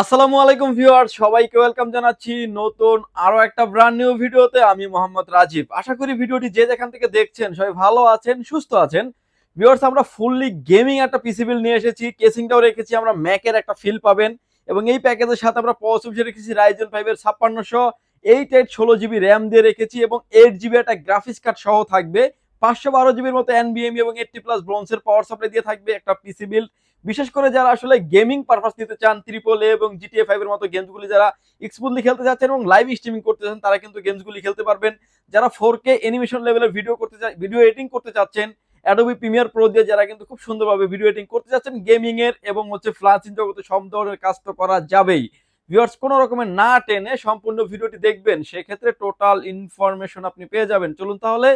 আসসালামু আলাইকুম ভিউয়ার সবাইকে ওয়েলকাম জানাচ্ছি নতুন আরও একটা ব্র্যান্ড নিউ ভিডিওতে। আমি মোহাম্মদ রাজীব। আশা করি ভিডিওটি যে যেখান থেকে দেখছেন সবাই ভালো আছেন, সুস্থ আছেন। ভিউয়ার্স, আমরা ফুললি গেমিং একটা পিসি বিল নিয়ে এসেছি। কেসিংটাও রেখেছি, আমরা ম্যাকের একটা ফিল পাবেন। এবং এই প্যাকেজের সাথে আমরা পসিবলি রেখেছি রাইজেন ফাইভের ছাপ্পান্নশো এইট এইট ষোলো জিবি র্যাম দিয়ে রেখেছি এবং এইট জিবি একটা গ্রাফিক্স কার্ড সহ থাকবে। পাঁচশো বারো জিবির মতো এনবিএম এবং এইটটি প্লাস ব্রোন্সের পাওয়ার সাপ্লাই দিয়ে থাকবে একটা পিসি বিল বিশেষ করে যারা আসলে গেমিং পারপাস নিতে চান ত্রিপল এবং জিটিএ ফাইভ এর মতো গেমসগুলি যারা স্মুথলি খেলতে চাচ্ছেন এবং লাইভ স্ট্রিমিং করতে চান তারা কিন্তু গেমসগুলি খেলতে পারবেন। যারা ফোর কে অ্যানিমেশন লেভেলের ভিডিও করতে চান ভিডিও এডিটিং করতে চাচ্ছেন অ্যাডোবি প্রিমিয়ার প্রো দিয়ে যারা কিন্তু খুব সুন্দরভাবে ভিডিও এডিটিং করতে চাচ্ছেন গেমিং এর এবং হচ্ছে ফ্লান্সিং জগতে সব ধরনের কাজ তো করা যাবেই। ভিউয়ার্স কোনো রকমের না টেনে সম্পূর্ণ ভিডিওটি দেখবেন, সেক্ষেত্রে টোটাল ইনফরমেশন আপনি পেয়ে যাবেন। চলুন তাহলে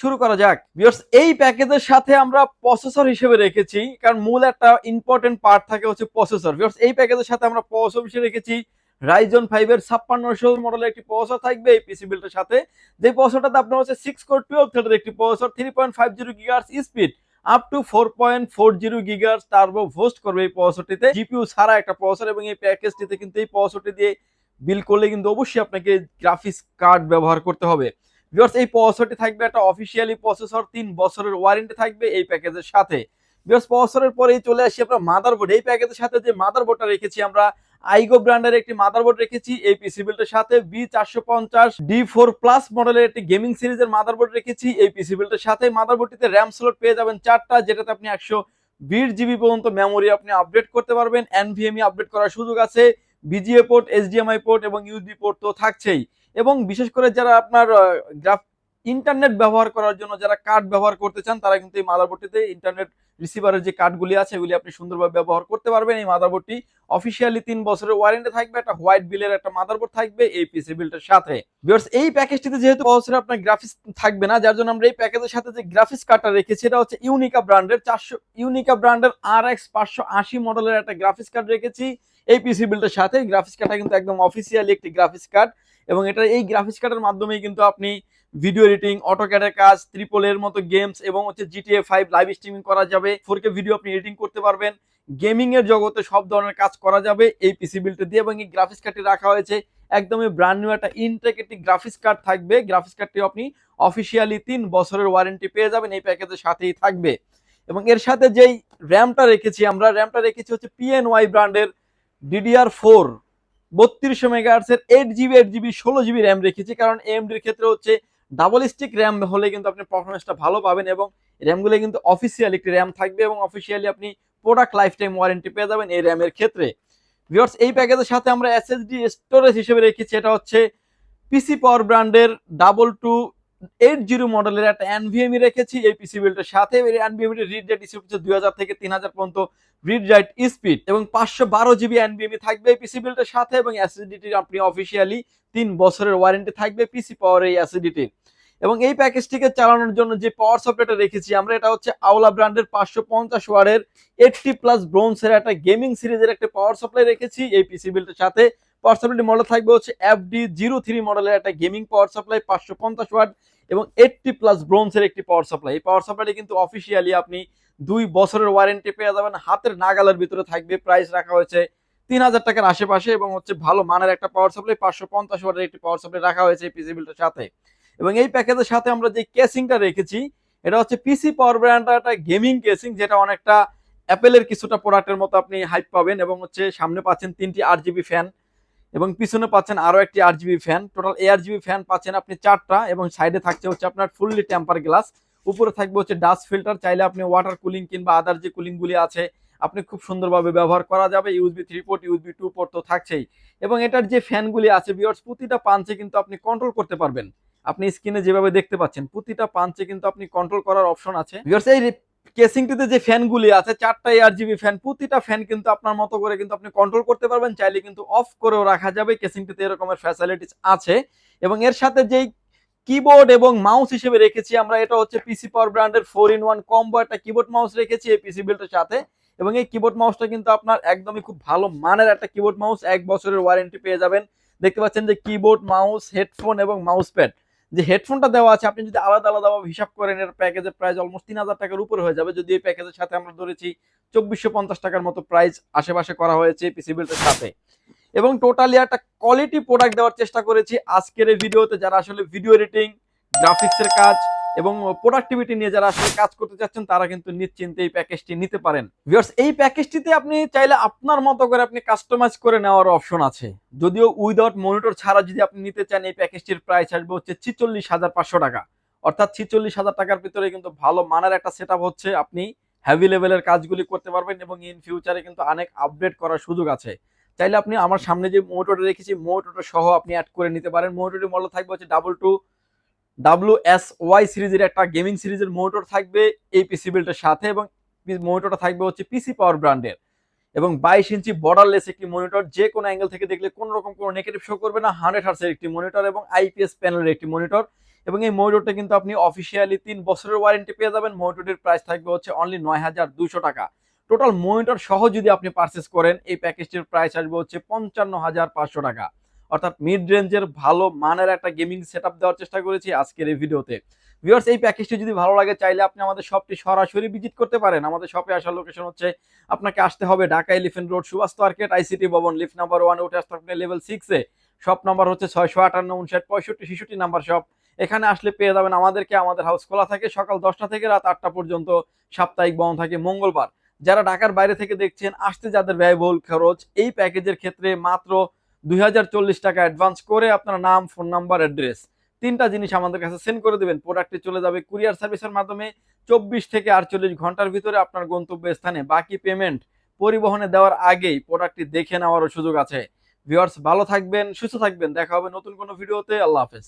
শুরু করা যাক। ভিউয়ার্স এই প্যাকেজের সাথে আমরা প্রসেসর হিসেবে রেখেছি, কারণ মূল একটা ইম্পর্টেন্ট পার্ট থাকে হচ্ছে প্রসেসর ভিউয়ার্স এই প্যাকেজের সাথে আমরা প্রসেসর হিসেবে রেখেছি। রাইজন ফাইভের ছাপ্পান্নশো মডেলের একটি প্রসেসর থাকবে এই পিসি বিলটার সাথে। যে প্রসেসরটাতে আপনার হচ্ছে সিক্স কোর টুয়েলভ থ্রেডের একটি processor three point five zero gigahertz speed up to four point four zero gigahertz turbo boost করবে এই প্রসেসরটিতে জিপিইউ ছাড়া একটা প্রসেসর এবং এই প্যাকেজটিতে কিন্তু এই প্রসেসরটি দিয়ে বিল করলে কিন্তু অবশ্যই আপনাকে গ্রাফিক্স কার্ড ব্যবহার করতে হবে। ভিউয়ার্স এই প্রসেসরটি থাকবে একটা অফিসিয়ালি প্রসেসর তিন বছরের ওয়ারেন্টি থাকবে এই প্যাকেজের সাথে। ভিউয়ার্স প্রসেসরের পরেই চলে আসি আমরা মাদারবোর্ড এই প্যাকেজের সাথে যে মাদারবোর্ডটা রেখেছি আমরা আইগো ব্র্যান্ডের একটি মাদারবোর্ড রেখেছি, এই পিসি বিলটার সাথে। বি চারশো পঞ্চাশ ডি ফোর প্লাস মডেলের একটি গেমিং সিরিজের মাদারবোর্ড রেখেছি, এই পিসি বিলটার সাথে। মাদারবোর্ডটিতে র্যাম স্লট পেয়ে যাবেন চারটা, যেটাতে আপনি একশো বিশ জিবি পর্যন্ত মেমোরি আপনি আপডেট করতে পারবেন। এনভিএমই আপডেট করার সুযোগ আছে। বিজিএ পোর্ট এইচডিএমআই পোর্ট এবং ইউএসবি পোর্ট তো থাকছেই। এবং বিশেষ করে যারা আপনার গ্রাফ ইন্টারনেট ব্যবহার করার জন্য যারা কার্ড ব্যবহার করতে চান, তারা কিন্তু এই মাদারবোর্ডটিতে ইন্টারনেট রিসিভারের যে কার্ডগুলি আছে, এগুলি আপনি সুন্দরভাবে ব্যবহার করতে পারবেন। এই মাদারবোর্ডটি অফিসিয়ালি তিন বছরের ওয়ারেন্টি থাকবে, একটা হোয়াইট বিলের একটা মাদারবোর্ড থাকবে এই পিসি বিলটার সাথে। এই প্যাকেজটিতে যেহেতু বছরে আপনার গ্রাফিক্স থাকবে না, যার জন্য আমরা এই প্যাকেজের সাথে যে গ্রাফিক্স কার্ডটা রেখেছি, এটা হচ্ছে ইউনিকা ব্র্যান্ডের চারশো ইউনিকা ব্র্যান্ডের আর এক্স পাঁচশো আশি মডেলের একটা গ্রাফিক্স কার্ড রেখেছি এই পিসি বিলটার সাথে। গ্রাফিক্স কার্ডটা কিন্তু একদম অফিসিয়ালি একটি গ্রাফিক্স কার্ড এবং এটা এই গ্রাফিক্স কার্ডের মাধ্যমেই কিন্তু আপনি ভিডিও এডিটিং অটোক্যাডের কাজ ত্রিপল এর মতো গেমস এবং হচ্ছে জিটিএ ফাইভ লাইভ স্ট্রিমিং করা যাবে। ফোর কে ভিডিও আপনি এডিটিং করতে পারবেন। গেমিং এর জগতে সব ধরনের কাজ করা যাবে এই পিসি বিলটা দিয়ে এবং এই গ্রাফিক্স কার্ডটি রাখা হয়েছে। একদমই ব্র্যান্ড নিউ একটা ইনটেক গ্রাফিক্স কার্ড থাকবে। গ্রাফিক্স কার্ডটি আপনি অফিসিয়ালি তিন বছরের ওয়ারেন্টি পেয়ে যাবেন। এই প্যাকেজের সাথেই থাকবে। এবং এর সাথে যেই র্যামটা রেখেছি আমরা র্যামটা রেখেছি হচ্ছে পিএনওয়াই ব্র্যান্ডের ডিডিআর ফোর বত্রিশশো মেগাহার্সের এইট জিবি এইট জিবি ষোলো জিবি র্যাম রেখেছি। কারণ এমডির ক্ষেত্রে হচ্ছে ডাবল স্টিক র্যাম হলে কিন্তু আপনি পারফরমেন্সটা ভালো পাবেন এবং র্যামগুলো কিন্তু অফিসিয়াল একটি র্যাম থাকবে এবং অফিসিয়ালি আপনি প্রোডাক্ট লাইফ টাইম ওয়ারেন্টি পেয়ে যাবেন এই র্যামের ক্ষেত্রে। ভিওর্স এই প্যাকেজের সাথে আমরা এসএসডি স্টোরেজ হিসেবে রেখেছি। এটা হচ্ছে পিসি পাওয়ার ব্র্যান্ডের ডাবল টু এইট জিরো মডেলের একটা এনভিএমই রেখেছি, এই পিসি বিলটার সাথে। এনভিএমি রিড রেট স্পিড হচ্ছে দুই হাজার থেকে তিন হাজার পর্যন্ত রিড রাইট স্পিড এবং পাঁচশো বারো জিবি এনভিএমি থাকবে এই পিসি বিলটার সাথে এবং অ্যাসিডিটির আপনি অফিসিয়ালি তিন বছরের ওয়ারেন্টি থাকবে পিসি পাওয়ার এই অ্যাসিডিটি এবং এই প্যাকেজটিকে চালানোর জন্য যে পাওয়ার সাপ্লাইটা রেখেছি আমরা, এটা হচ্ছে আওলা ব্র্যান্ডের পাঁচশো পঞ্চাশ ওয়ার্ডের এইটটি প্লাস ব্রোন্সের একটা গেমিং সিরিজের একটা পাওয়ার সাপ্লাই রেখেছি এই পিসি বিলটার সাথে। পাওয়ার সাপ্লাই মডেল থাকবে হচ্ছে এফডি জিরো থ্রি মডেলের একটা গেমিং পাওয়ার সাপ্লাই পাঁচশো পঞ্চাশ ওয়াট। এবং এইটটি প্লাস ব্রোঞ্জের একটি পাওয়ার সাপ্লাই এই পাওয়ার সাপ্লাইটি কিন্তু অফিসিয়ালি আপনি দুই বছরের ওয়ারেন্টি পেয়ে যাবেন। হাতের নাগালের ভিতরে থাকবে। প্রাইস রাখা হয়েছে তিন হাজার টাকার আশেপাশে এবং হচ্ছে ভালো মানের একটা পাওয়ার সাপ্লাই পাঁচশো পঞ্চাশ ওয়াটের একটি পাওয়ার সাপ্লাই রাখা হয়েছে এই পিসি বিলটার সাথে। এবং এই প্যাকেজের সাথে আমরা যে কেসিংটা রেখেছি, এটা হচ্ছে পিসি পাওয়ার ব্র্যান্ডটা একটা গেমিং কেসিং যেটা অনেকটা অ্যাপেলের কিছুটা প্রোডাক্টের মতো আপনি হাইপ পাবেন এবং হচ্ছে সামনে পাচ্ছেন তিনটি আট জিবি ফ্যান এবং পিছনে পাচ্ছেন আরও একটি আট GB fan total R GB fan পাচ্ছেন আপনি চারটা এবং সাইডে থাকছে হচ্ছে আপনার ফুললি টেম্পার গ্লাস উপরে থাকবে হচ্ছে ডাস্ট ফিল্টার চাইলে আপনি ওয়াটার কুলিং কিংবা আদার যে কুলিং গুলি আছে, আপনি খুব সুন্দরভাবে ব্যবহার করা যাবে। USB three port USB two port তো থাকছেই। এবং এটার যে ফ্যানগুলি আছে বিয়ার্স প্রতিটা পাঞ্চে কিন্তু আপনি কন্ট্রোল করতে পারবেন। আপনি স্ক্রিনে যেভাবে দেখতে পাচ্ছেন, প্রতিটা পাঞ্চে কিন্তু আপনি কন্ট্রোল করার অপশন আছে। বিকজ এই কেসিংটিতে যে ফ্যানগুলি আছে চারটা এয়ার জিবি ফ্যান। প্রতিটা ফ্যান কিন্তু আপনার মতো করে কিন্তু আপনি কন্ট্রোল করতে পারবেন, চাইলে কিন্তু অফ করেও রাখা যাবে। কেসিংটিতে এরকমের ফ্যাসিলিটিস আছে। এবং এর সাথে যেই কিবোর্ড এবং মাউস হিসেবে রেখেছি আমরা, এটা হচ্ছে পিসি পাওয়ার ব্র্যান্ডের ফোর ইন ওয়ান কম্বো একটা কিবোর্ড মাউস রেখেছি এই পিসি বিলটার সাথে। এবং এই কিবোর্ড মাউসটা কিন্তু আপনার একদমই খুব ভালো মানের একটা কিবোর্ড মাউস এক বছরের ওয়ারেন্টি পেয়ে যাবেন। দেখতে পাচ্ছেন যে কিবোর্ড মাউস হেডফোন এবং মাউস প্যাড যে হেডফোনটা দেওয়া আছে, আপনি যদি আলাদা আলাদাভাবে হিসাব করেন, এর প্যাকেজের প্রাইস অলমোস্ট তিন হাজার টাকার উপরে হয়ে যাবে। যদি এই প্যাকেজের সাথে আমরা ধরেছি চব্বিশশো পঞ্চাশ টাকার মতো প্রাইস আশেপাশে করা হয়েছে পিসি বিল্টের সাথে। এবং টোটালি একটা কোয়ালিটি প্রোডাক্ট দেওয়ার চেষ্টা করেছি আজকের এই ভিডিওতে যারা আসলে ভিডিও এডিটিং গ্রাফিক্সের কাজ এবং প্রোডাক্টিভিটি নিয়ে যারা আসলে কাজ করতে চাচ্ছেন, তারা কিন্তু নিশ্চিন্তে এই প্যাকেজটি নিতে পারেন। ভিউয়ার্স এই প্যাকেজটিতে আপনি চাইলে আপনার মতো করে আপনি কাস্টমাইজ করে নেওয়ার অপশন আছে। যদিও উইদাউট মনিটর ছাড়া যদি আপনি নিতে চান, এই প্যাকেজটির প্রাইস আসবে হচ্ছে ছিচল্লিশ হাজার পাঁচশো টাকা। অর্থাৎ ছিচল্লিশ হাজার টাকার ভিতরে কিন্তু ভালো মানের একটা সেট হচ্ছে, আপনি হ্যাভি লেভেলের কাজগুলি করতে পারবেন এবং ইন ফিউচারে কিন্তু অনেক আপডেট করার সুযোগ আছে। চাইলে আপনি আমার সামনে যে মোটরটা রেখেছি মোটরটা সহ আপনি অ্যাড করে নিতে পারেন। মোটরটি মডেল থাকবে হচ্ছে double two W S Y সিরিজের একটা গেমিং সিরিজের মোটর থাকবে এই পিসি বিল্ডের সাথে এবং মোটরটা থাকবে হচ্ছে পিসি পাওয়ার ব্র্যান্ডের এবং বাইশ ইঞ্চি বর্ডারলেস একটি মনিটর যে কোনো অ্যাঙ্গেল থেকে দেখলে কোনো রকম কোনো নেগেটিভ শো করবে না হান্ড্রেড হার্সের একটি মনিটর এবং আইপিএস প্যানেলের একটি মনিটর এবং এই মনিটরটা কিন্তু আপনি অফিসিয়ালি তিন বছরের ওয়ারেন্টি পেয়ে যাবেন। মনিটরটির প্রাইস থাকবে হচ্ছে অনলি নয় হাজার দুশো টাকা। টোটাল মনিটর সহ যদি আপনি পারচেস করেন, এই প্যাকেজটির প্রাইস আসবে হচ্ছে পঞ্চান্ন হাজার পাঁচশো টাকা। অর্থাৎ মিড রেঞ্জের ভালো মানের একটা গেমিং সেট দেওয়ার চেষ্টা করেছি আজকের এই ভিডিওতে। ভিউয়ার্স এই প্যাকেজটি যদি ভালো লাগে, চাইলে আপনি আমাদের শপটি সরাসরি ভিজিট করতে পারেন। আমাদের শপে আসার লোকেশন হচ্ছে, আপনাকে আসতে হবে Dhaka elephant road Subhash market ICT ভবন লিফট নাম্বার ওয়ান উঠে আসতে লেভেল সিক্সে শপ নাম্বার হচ্ছে ছয়শো আটান্ন, উনষাট, পঁয়ষট্টি, ছেষট্টি নাম্বার শপ এখানে আসলে পেয়ে যাবেন আমাদেরকে। আমাদের হাউস খোলা থাকে সকাল দশটা থেকে রাত আটটা পর্যন্ত। সাপ্তাহিক বন্ধ থাকে মঙ্গলবার। যারা ঢাকার বাইরে থেকে দেখছেন, আসতে যাদের ব্যয়বহুল খরচ, এই প্যাকেজের ক্ষেত্রে মাত্র দুই হাজার চল্লিশ টাকা অ্যাডভান্স করে আপনার নাম ফোন নাম্বার অ্যাড্রেস তিনটা জিনিস আমাদের কাছে সেন্ড করে দেবেন। প্রোডাক্টটি চলে যাবে কুরিয়ার সার্ভিসের মাধ্যমে। চব্বিশ থেকে আটচল্লিশ ঘণ্টার ভিতরে আপনার গন্তব্য স্থানে বাকি পেমেন্ট পরিবহনে দেওয়ার আগেই প্রোডাক্টটি দেখে নেওয়ারও সুযোগ আছে। ভিওয়ার্স ভালো থাকবেন, সুস্থ থাকবেন। দেখা হবে নতুন কোনো ভিডিওতে আল্লাহ হাফেজ।